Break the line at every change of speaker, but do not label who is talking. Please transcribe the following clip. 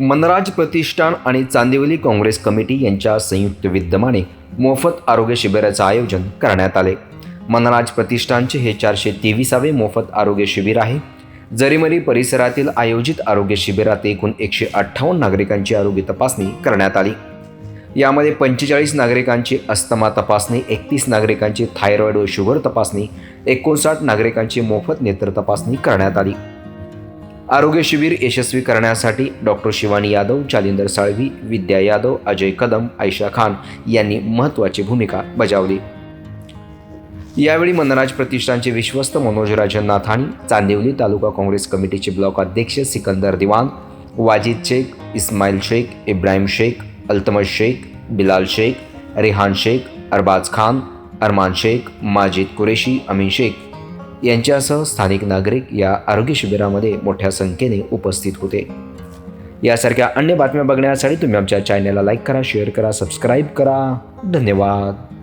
मनराज प्रतिष्ठान आणि चांदिवली काँग्रेस कमिटी यांच्या संयुक्त विद्यमाने मोफत आरोग्य शिबिराचं आयोजन करण्यात आले. मनराज प्रतिष्ठानचे हे चारशे तेविसावे मोफत आरोग्य शिबिर आहे. जरीमरी परिसरातील आयोजित आरोग्य शिबिरात एकूण एकशे अठ्ठावन्न नागरिकांची आरोग्य तपासणी करण्यात आली. यामध्ये पंचेचाळीस नागरिकांची अस्थमा तपासणी एकतीस नागरिकांची थायरॉईड व शुगर तपासणी एकोणसाठ नागरिकांची मोफत नेत्र तपासणी करण्यात आली. आरोग्य शिबिर यशस्वी करण्यासाठी डॉक्टर शिवानी यादव चालिंदर साळवी विद्या यादव अजय कदम आयशा खान यांनी महत्त्वाची भूमिका बजावली. यावेळी मनराज प्रतिष्ठानचे विश्वस्त मनोज राजन नाथाणी चांदिवली तालुका काँग्रेस कमिटीचे ब्लॉक अध्यक्ष सिकंदर दिवान वाजिद शेख इस्माईल शेख इब्राहिम शेख अल्तमज शेख बिलाल शेख रेहान शेख अरबाज खान अरमान शेख माजिद कुरेशी अमीन शेख यांच्यासह स्थानिक नागरिक या आरोग्य शिबिरामध्ये मोठ्या संख्येने उपस्थित होते. यासारख्या अन्य बातम्या बघण्यासाठी तुम्ही आमच्या चॅनलला लाईक करा शेअर करा सबस्क्राईब करा. धन्यवाद.